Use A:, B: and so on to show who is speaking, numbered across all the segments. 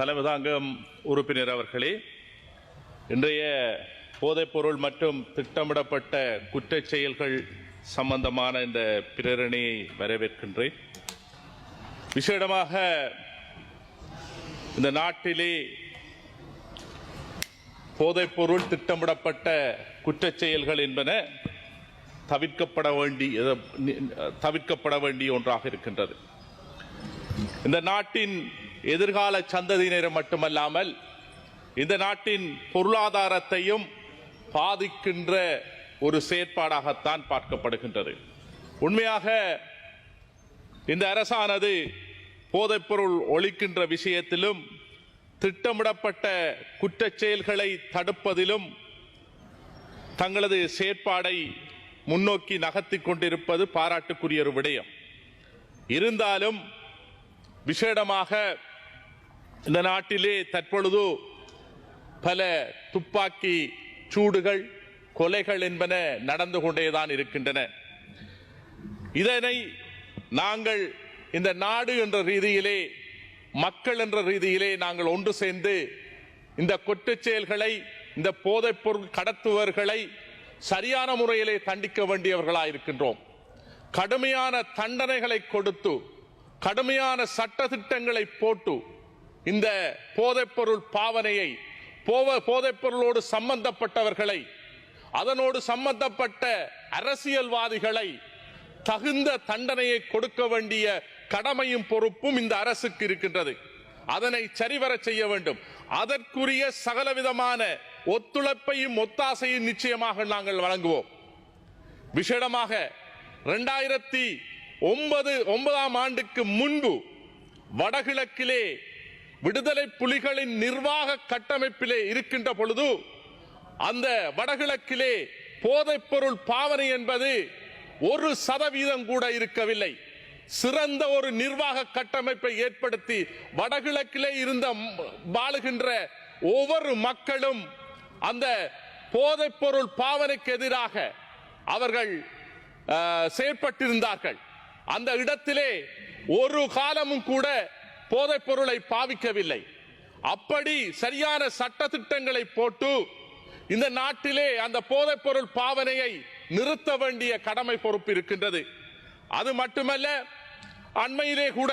A: தலைமைதாங்கம் உறுப்பினர் அவர்களே இன்றைய போதைப்பொருள் மற்றும் திட்டமிடப்பட்ட குற்றச் செயல்கள் சம்பந்தமான இந்த பிரேரணையை வரவேற்கின்றேன். விசேடமாக இந்த நாட்டிலே போதைப்பொருள் திட்டமிடப்பட்ட குற்றச் செயல்கள் என்பன தவிர்க்கப்பட வேண்டிய தவிர்க்கப்பட வேண்டிய ஒன்றாக இருக்கின்றது. இந்த நாட்டின் எதிர்கால சந்ததியினரை மட்டுமல்லாமல் இந்த நாட்டின் பொருளாதாரத்தையும் பாதிக்கின்ற ஒரு செயற்பாடாகத்தான் பார்க்கப்படுகின்றது. உண்மையாக இந்த அரசானது போதைப்பொருள் ஒழிக்கின்ற விஷயத்திலும் திட்டமிடப்பட்ட குற்றச் செயல்களை தடுப்பதிலும் தங்களது செயற்பாடை முன்னோக்கி நகர்த்தி கொண்டிருப்பது பாராட்டுக்குரிய ஒரு விடயம். இருந்தாலும் விசேடமாக இந்த நாட்டிலே தற்பொழுது பல துப்பாக்கி சூடுகள் கொலைகள் என்பன நடந்து கொண்டேதான் இருக்கின்றன. இதனை நாங்கள் இந்த நாடு என்ற ரீதியிலே மக்கள் என்ற ரீதியிலே நாங்கள் ஒன்று சேர்ந்து இந்த கொட்டுச் செயல்களை இந்த போதைப் பொருள் கடத்துவர்களை சரியான முறையிலே தண்டிக்க வேண்டியவர்களாக இருக்கின்றோம். கடுமையான தண்டனைகளை கொடுத்து கடுமையான சட்ட திட்டங்களை போட்டு இந்த போதைப்பொருள் பாவனையை போவ போதைப்பொருளோடு சம்பந்தப்பட்டவர்களை அதனோடு சம்பந்தப்பட்ட அரசியல்வாதிகளை தகுந்த தண்டனையை கொடுக்க வேண்டிய கடமையும் பொறுப்பும் இந்த அரசுக்கு இருக்கின்றது. அதனை சரிவர செய்ய வேண்டும். அதற்குரிய சகலவிதமான ஒத்துழைப்பையும் ஒத்தாசையும் நிச்சயமாக நாங்கள் வழங்குவோம். விசேடமாக இரண்டாயிரத்தி ஒன்பது ஒன்பதாம் ஆண்டுக்கு முன்பு வடகிழக்கிலே விடுதலை புலிகளின் நிர்வாக கட்டமைப்பிலே இருக்கின்ற பொழுது அந்த வடகிழக்கிலே போதைப்பொருள் பாவனை என்பது ஒரு சதவீதம் கூட இருக்கவில்லை. சிறந்த ஒரு நிர்வாக கட்டமைப்பை ஏற்படுத்தி வடகிழக்கிலே இருந்த வாழுகின்ற ஒவ்வொரு மக்களும் அந்த போதைப்பொருள் பாவனைக்கு எதிராக அவர்கள் செயற்பட்டிருந்தார்கள். அந்த இடத்திலே ஒரு காலமும் கூட போதைப் பொருளை பாவிக்கவில்லை. அப்படி சரியான சட்ட திட்டங்களை போட்டு இந்த நாட்டிலே அந்த போதைப் பொருள் பாவனையை நிறுத்த வேண்டிய கடமை பொறுப்பு இருக்கின்றது. அது மட்டுமல்ல அண்மையிலே கூட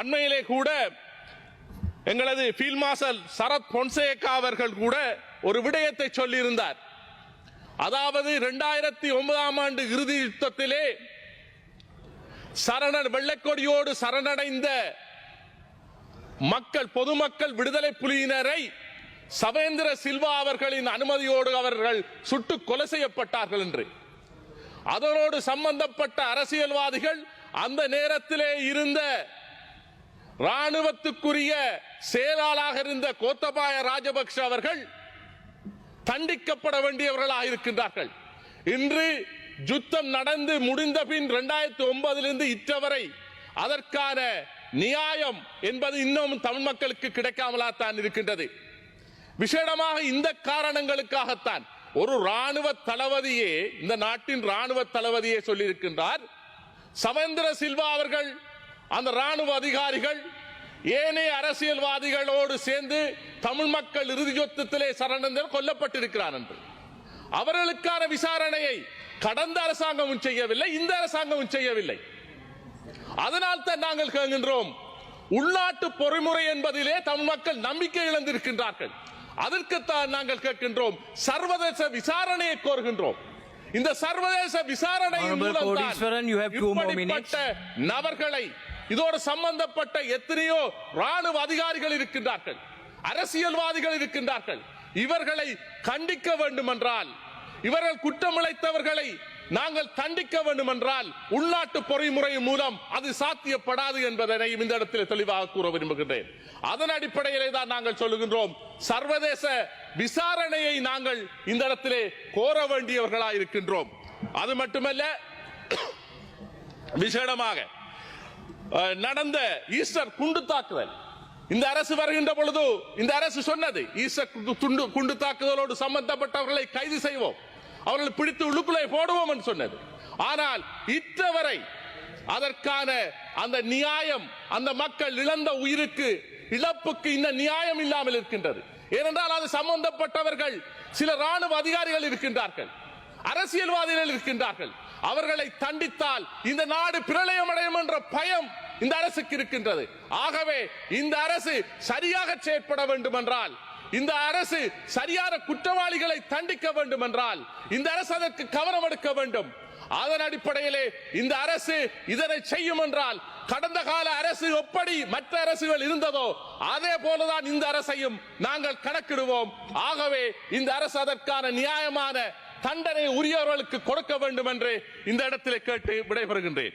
A: அண்மையிலே கூட எங்களது ஃபீல்ட் மார்ஷல் சரத் பொன்சேகா அவர்கள் கூட ஒரு விடயத்தை சொல்லியிருந்தார். அதாவது இரண்டாயிரத்தி ஒன்பதாம் ஆண்டு இறுதி யுத்தத்திலே சரண வெள்ளக்கொடியோடு சரணடைந்த மக்கள் பொதுமக்கள் விடுதலை புலியினரை சவேந்திர சில்வா அவர்களின் அனுமதியோடு அவர்கள் சுட்டு கொலை செய்யப்பட்டார்கள் என்று. அதனோடு சம்பந்தப்பட்ட அரசியல்வாதிகள் அந்த நேரத்திலே இருந்த ராணுவத்துக்குரிய செயலாளராக இருந்த கோத்தபாய ராஜபக்ஷ அவர்கள் தண்டிக்கப்பட வேண்டியவர்களாக இருக்கின்றார்கள் இன்று யுத்தம் நடந்து முடிந்த பின் இரண்டாயிரத்தி ஒன்பதிலிருந்து இற்றவரை அதற்கான நியாயம் என்பது இன்னும் தமிழ் மக்களுக்கு கிடைக்காமலாத்தான் இருக்கின்றது. விசேடமாக இந்த காரணங்களுக்காகத்தான் ஒரு ராணுவ தளபதியே இந்த நாட்டின் ராணுவ தளபதியே சொல்லியிருக்கின்றார். சவேந்திர சில்வா அவர்கள் அந்த ராணுவ அதிகாரிகள் ஏனைய அரசியல்வாதிகளோடு சேர்ந்து தமிழ் மக்கள் இறுதி யுத்தத்திலே சரணந்தர் கொல்லப்பட்டிருக்கிறார் என்று. அவர்களுக்கான விசாரணையை கடந்த அரசாங்கமும் செய்யவில்லை இந்த அரசாங்கமும் செய்யவில்லை. அதனால் தான் நாங்கள் கேட்கின்றோம் உள்நாட்டு பொறிமுறை என்பதிலே தமிழ் மக்கள் நம்பிக்கை இழந்திருக்கின்றார்கள். அதற்குத்தான் நாங்கள் கேட்கின்றோம் சர்வதேச விசாரணையை கோருகின்றோம். இந்த சர்வதேச இப்படிப்பட்ட நபர்களை இதோடு சம்பந்தப்பட்ட எத்தனையோ ராணுவ அதிகாரிகள் இருக்கின்றார்கள் அரசியல்வாதிகள் இருக்கின்றார்கள் இவர்களை கண்டிக்க வேண்டும் என்றால் இவர்கள் குற்றமிழைத்தவர்களை நாங்கள் தண்டிக்க வேண்டும் என்றால் உள்நாட்டு பொறிமுறை மூலம் அது சாத்தியப்படாது என்பதனை இந்த இடத்தில் தெளிவாக கூற விரும்புகின்றேன். அதன் அடிப்படையிலே தான் நாங்கள் சொல்லுகின்றோம். சர்வதேச விசாரணையை நாங்கள் இந்த இடத்திலே கோர வேண்டியவர்களாக இருக்கின்றோம். அது மட்டுமல்ல விசேடமாக அஹ், நடந்த ஈஸ்டர் குண்டு தாக்குதல். இந்த அரசு வருகின்ற பொழுது இந்த அரசு சொன்னது ஈஸ்டர் துண்டு குண்டு தாக்குதலோடு சம்பந்தப்பட்டவர்களை கைது செய்வோம். அவர்களை பிடித்து உள்ளுக்குள்ளே போடுவோம் என்று சொன்னது. ஆனால் இற்றவரை அதற்கான அந்த நியாயம் அந்த மக்கள் இழந்த உயிருக்கு இழப்புக்கு இந்த நியாயம் இல்லாமல் இருக்கின்றது. ஏனென்றால் அது சம்பந்தப்பட்டவர்கள் சில ராணுவ அதிகாரிகள் இருக்கின்றார்கள் அரசியல்வாதிகள் இருக்கின்றார்கள். அவர்களை தண்டித்தால் இந்த நாடு பிரளயம் அடையும் என்ற பயம் இந்த அரசுக்கு இருக்கின்றது. ஆகவே இந்த அரசு சரியாக செயற்பட வேண்டும் என்றால் இந்த அரசு சரியான குற்றவாளிகளை தண்டிக்க வேண்டும் என்றால் இந்த அரசு அதற்கு கவனம் எடுக்க வேண்டும். அதன் அடிப்படையிலே இந்த அரசு இதனை செய்யும் என்றால் கடந்த கால அரசு எப்படி மற்ற அரசுகள் இருந்ததோ அதே போலதான் இந்த அரசையும் நாங்கள் கணக்கிடுவோம். ஆகவே இந்த அரசு அதற்கான நியாயமான தண்டனை உரியவர்களுக்கு கொடுக்க வேண்டும் என்று இந்த இடத்திலே கேட்டு விடைபெறுகின்றேன்.